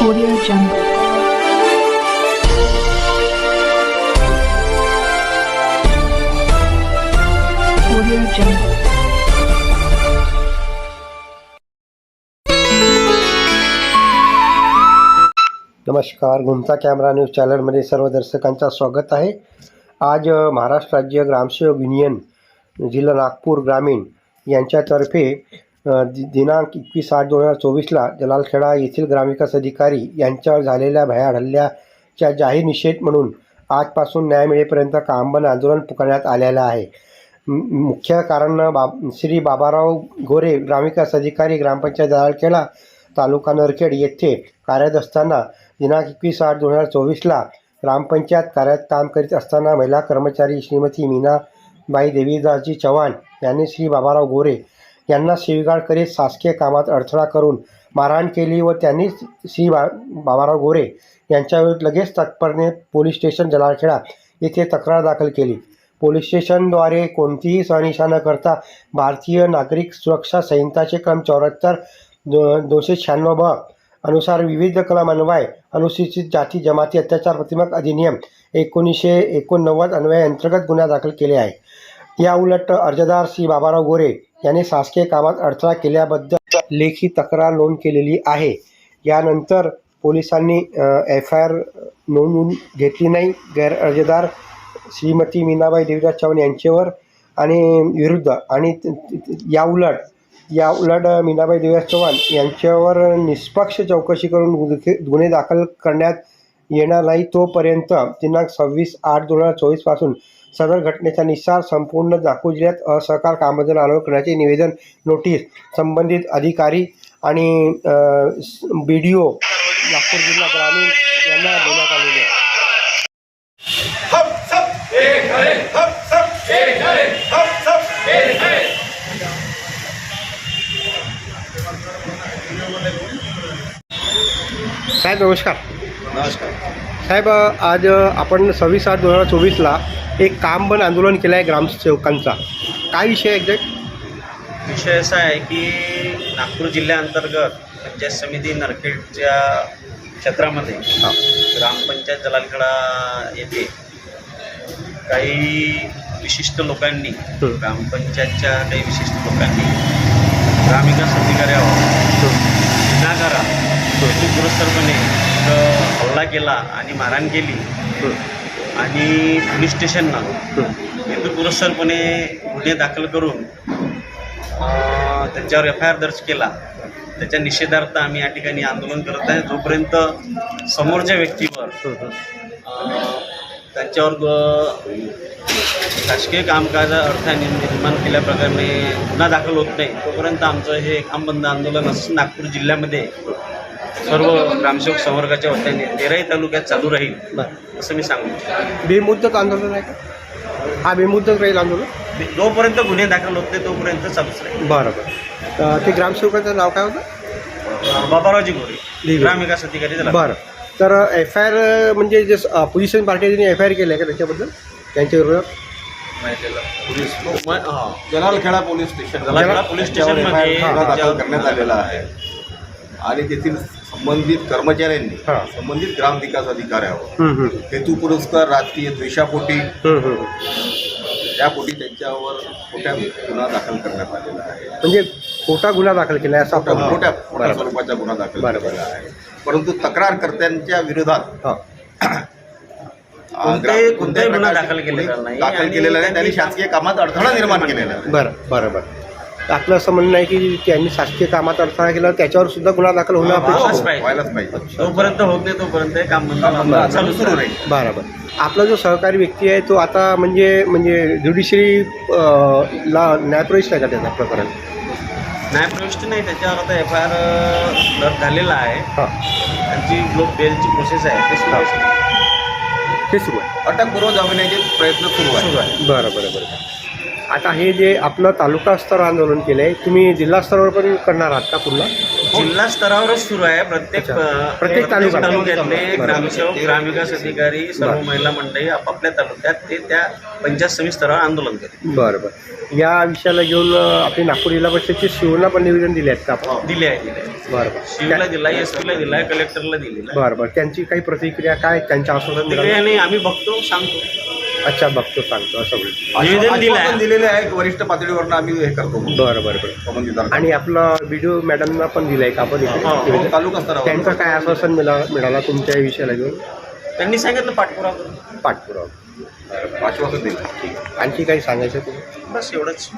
Audio Jungle. Audio Jungle. नमस्कार घुमता camera news चॅनलमध्ये सर्व दर्शकांचं स्वागत आहे आज महाराष्ट्र राज्य ग्रामसेवक युनियन जिल्हा नागपूर ग्रामीण यांच्यातर्फे दिनांक एकवीस आठ दोन हजार चोवीसला जलालखेडा येथील ग्रामविकास अधिकारी यांच्यावर झालेल्या भयाड हल्ल्याच्या जाहीर निषेध म्हणून आजपासून न्याय मिळेपर्यंत कामबंद आंदोलन पुकारण्यात आलेलं आहे. मुख्य कारण बाब श्री बाबाराव गोरे ग्रामविकास अधिकारी ग्रामपंचायत जलालखेडा तालुका नरखेड येथे कार्यरत असताना दिनांक एकवीस आठ दोन हजार चोवीसला ग्रामपंचायत कार्यात काम करीत असताना महिला कर्मचारी श्रीमती मीनाबाई देवीदासजी चव्हाण यांनी श्री बाबाराव गोरे यांना शिवीगाळ करीत शासकीय कामात अडथळा करून मारहाण केली व त्यांनी श्री बा बाबाराव गोरे यांच्याविरुद्ध लगेच तत्परने पोलीस स्टेशन जलाखेडा येथे तक्रार दाखल केली. पोलीस स्टेशनद्वारे कोणतीही सहनिशा न करता भारतीय नागरिक सुरक्षा संहिताचे क्रम चौऱ्याहत्तर दो दोनशे शहाण्णव ब अनुसार विविध कलम अन्वय अनुसूचित जाती जमाती अत्याचार प्रतिमक अधिनियम एकोणीसशे एकोणनव्वद अन्वय अंतर्गत गुन्हा दाखल केले आहे. या उलट अर्जदार श्री बाबाराव गोरे याने शासकीय कामात अडथळा केल्याबद्दल लेखी तक्रार नोंद केलेली आहे. यानंतर पोलिसांनी एफ आय आर नोंदवून घेतली नाही. गैर अर्जदार श्रीमती मीनाबाई देवीदास चव्हाण यांच्यावर आणि विरुद्ध आणि या उलट या उलट मीनाबाई देवीदास चव्हाण यांच्यावर निष्पक्ष चौकशी करून गुन्हे दाखल करण्यात येणार नाही तोपर्यंत दिनांक सव्वीस आठ दोन हजार चोवीसपासून सदर घटनेचा निसार संपूर्ण नागपूर जिल्ह्यात असहकार कामबंधन आंदोलन करण्याचे निवेदन नोटीस संबंधित अधिकारी आणि बी डी ओ नागपूर जिल्हा ग्रामीण यांना देण्यात आलेले आहे. साहेब नमस्कार. नमस्कार. साहेब आज आपण सव्वीस आठ दोन हजार चोवीसला एक काम बंद आंदोलन केलं आहे ग्रामसेवकांचा. काय विषय एक्झॅक्ट विषय असा आहे की नागपूर जिल्ह्याअंतर्गत पंचायत समिती नरखेडच्या क्षेत्रामध्ये ग्रामपंचायत जलालखेडा येथे काही विशिष्ट लोकांनी. ग्रामपंचायतच्या काही विशिष्ट लोकांनी ग्रामविकास अधिकाऱ्यावर गुन्हागारा हेतुपुरस्सरपणे इथं हल्ला केला आणि मारहाण केली. आणि पोलीस स्टेशनला हेतुपुरस्सरपणे गुन्हे दाखल करून त्यांच्यावर एफ आय आर दर्ज केला. त्याच्या निषेधार्थ आम्ही या ठिकाणी आंदोलन करत आहे. जोपर्यंत समोरच्या व्यक्तीवर त्यांच्यावर शासकीय कामकाज अर्थ निर्माण केल्याप्रकारे गुन्हा दाखल होत नाही तोपर्यंत आमचं हे कामबंद आंदोलन असं नागपूर जिल्ह्यामध्ये सर्व ग्रामसेवक संवर्गाच्या वतीने तेराही तालुक्यात चालू राहील बरं. असं मी सांगू. बेमुद्दत आंदोलन आहे का? हा बेमुद्दत राहील आंदोलन? जोपर्यंत गुन्हे दाखल होत नाही तोपर्यंत चालूच राहील. बरं बरं. ते ग्रामसेवकाचं नाव काय होतं? बाबारावजी गोरे गोरे. ग्रामविकास अधिकारी बरं. तर एफ आय आर म्हणजे जे अपोजिशन पार्टीने एफ आय आर केलं आहे का त्याच्याबद्दल? त्यांच्या विरोधात Jalalkheda police station. Jalalkheda police स्टेशनमध्ये दाखल ज्या- करण्यात आलेला आहे. आणि तेथील संबंधित कर्मचाऱ्यांनी हा. संबंधित ग्रामविकास अधिकाऱ्यावर. हेतू पुरस्कार राजकीय द्वेषापोटी. त्यापोटी त्यांच्यावर खोट्या गुन्हा दाखल करण्यात आलेला आहे. म्हणजे खोटा गुन्हा दाखल केला आहे असा खोट्या आपण खोट्या खोट्या बरं. स्वरूपाचा गुन्हा दाखल बरं, केलेला आहे. परंतु तक्रारकर्त्यांच्या विरोधात हां. अ, कोणताही- ग्राम- कोणताही गुन्हा दाखल केलेला नाही दाखल आणि केलेला नाही. त्यांनी त्यांनी- शासकीय कामात अडथळा निर्माण केलेला आहे. बरं बरं बरं. आपलं असं म्हणणं आहे की त्यांनी शासकीय कामात अडथळा केला त्याच्यावर सुद्धा गुन्हा दाखल होणं व्हायलाच अपेक्षित आहे. पाहिजे. जोपर्यंत होत नाही तोपर्यंत हे काम बंद बरं. चालू सुरू राहील. बरं बरं आपला जो सहकारी व्यक्ती आहे तो आता म्हणजे म्हणजे ज्युडिशरी ला न्यायप्रविष्ट आहे का त्याचा प्रकरण? न्यायप्रविष्ट नाही त्याच्यावर आता एफ आय आर दर्ज झालेला आहे. हां. त्यांची ग्लोब बेलची प्रोसेस आहे ते सुरू आहे. ते सुरू आहे. अटकपूर्व जामिनाचे प्रयत्न सुरू आहे सुरू आहे. बरं बरं बरं. आता हे जे आपलं तालुका स्तरावर आंदोलन केलं आहे तुम्ही जिल्हा स्तरावर पण करणार आहात का पुढला जिल्हा स्तरावरच सुरू आहे. प्रत्येक. अ, प्रत्येक तालुक्यात. तालुक्यातले. ग्रामसेवक ग्रामविकास अधिकारी सर्व. महिला मंडळी आपापल्या तालुक्यात ते त्या पंचायत समिती स्तरावर आंदोलन करतील. बरं बरं. या विषयाला घेऊन अं, आपली नागपूर जिल्हा परिषदची शिवना पण निवेदन दिले आहेत का आपण? दिले आहे दिले आहे. बरं बरं. शिवला दिला एस पीला दिलाय कलेक्टरला दिलेला आहे. बरं बरं. त्यांची काही प्रतिक्रिया काय? त्यांच्या आश्वासन दिले मिळालं आणि आम्ही बघतो सांगतो. अच्छा बघतो सांगतो असं होईल. निवेदन दिलं आहे. आश्वासन दिलेले आहे वरिष्ठ पातळीवरनं आम्ही हे करतो बरं बरं बरं. आणि आपलं व्हिडिओ मॅडमना पण दिलंय का? आपण इथे? हो, निवेदन? तालुका स्तरावर. त्यांचं काय आश्वासन मिळा मिळालं तुमच्या विषयाला घेऊन? त्यांनी सांगितलं पाठपुरावा. करू. पाठपुरावा आश्वासन दिलं आणखी काही सांगायचं तुम्ही बस एवढंच.